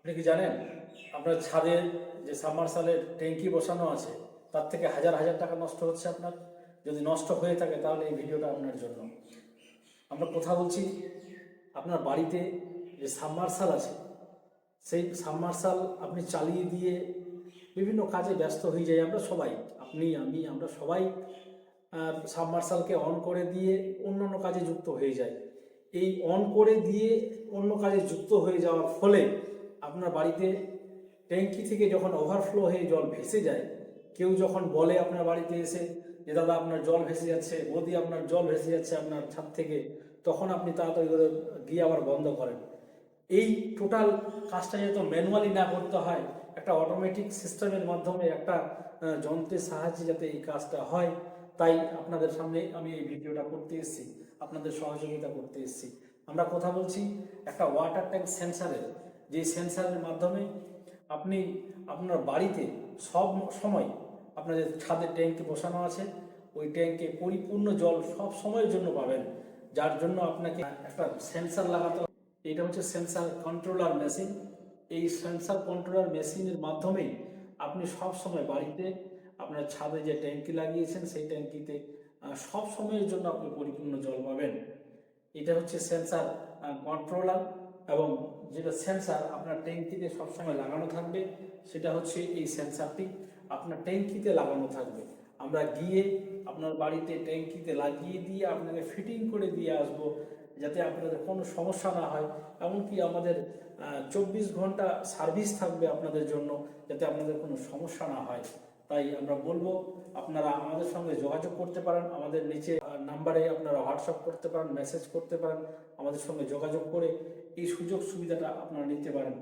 আপনি কি জানেন? আপনার ছাদের যে সাবমার্সালের ট্যাঙ্কি বসানো আছে, তার থেকে হাজার হাজার টাকা নষ্ট হচ্ছে আপনার। যদি নষ্ট হয়ে থাকে, তাহলে এই ভিডিওটা আপনার জন্য। আমরা কথা বলছি, আপনার বাড়িতে যে সাবমার্সাল আছে, সেই সাবমার্সাল আপনি চালিয়ে দিয়ে বিভিন্ন কাজে ব্যস্ত হয়ে যাই আমরা সবাই, আপনি, আমি, আমরা সবাই সাবমার্সালকে অন করে দিয়ে অন্যান্য কাজে যুক্ত হয়ে যায় এই অন করে দিয়ে অন্য কাজে যুক্ত হয়ে যাওয়ার ফলে আপনার বাড়িতে ট্যাঙ্কি থেকে যখন ওভারফ্লো হয়ে জল ভেসে যায়, কেউ যখন বলে আপনার বাড়িতে এসে যে, দাদা, আপনার জল ভেসে যাচ্ছে, বৌদি, আপনার জল ভেসে যাচ্ছে আপনার ছাদ থেকে, তখন আপনি তাড়াতাড়ি করে গিয়ে আবার বন্ধ করেন। এই টোটাল কাজটা যাতে ম্যানুয়ালি না করতে হয়, একটা অটোমেটিক সিস্টেমের মাধ্যমে একটা যন্ত্রের সাহায্যে যাতে এই কাজটা হয়, তাই আপনাদের সামনে আমি এই ভিডিওটা করতে এসেছি, আপনাদের সহযোগিতা করতে এসেছি। আমরা কথা বলছি একটা ওয়াটার ট্যাঙ্ক সেন্সারের যে সেন্সারের মাধ্যমে আপনি আপনার বাড়িতে সব সময় আপনাদের ছাদে ট্যাঙ্কি বসানো আছে, ওই ট্যাঙ্কে পরিপূর্ণ জল সব সময়ের জন্য পাবেন। যার জন্য আপনাকে একটা সেন্সার লাগাতে। এটা হচ্ছে সেন্সার কন্ট্রোলার মেশিন। এই সেন্সার কন্ট্রোলার মেশিনের মাধ্যমেই আপনি সব সময় বাড়িতে আপনার ছাদে যে ট্যাঙ্কি লাগিয়েছেন, সেই ট্যাঙ্কিতে সব সময়ের জন্য আপনি পরিপূর্ণ জল পাবেন। এটা হচ্ছে সেন্সার কন্ট্রোলার। এবং যেটা সেন্সার আপনার ট্যাঙ্কিতে সবসময় লাগানো থাকবে, সেটা হচ্ছে এই সেন্সারটি আপনার ট্যাঙ্কিতে লাগানো থাকবে। আমরা গিয়ে আপনার বাড়িতে ট্যাঙ্কিতে লাগিয়ে দিয়ে আপনাকে ফিটিং করে দিয়ে আসব, যাতে আপনাদের কোনো সমস্যা না হয়। এমনকি আমাদের চব্বিশ ঘণ্টা সার্ভিস থাকবে আপনাদের জন্য, যাতে আপনাদের কোনো সমস্যা না হয়। তাই আমরা বলব, আপনারা আমাদের সঙ্গে যোগাযোগ করতে পারেন। আমাদের নিচে নাম্বারে আপনারা হোয়াটসঅ্যাপ করতে পারেন মেসেজ করতে পারেন, আমাদের সঙ্গে যোগাযোগ করে এই সুযোগ সুবিধাটা আপনারা নিতে পারেন।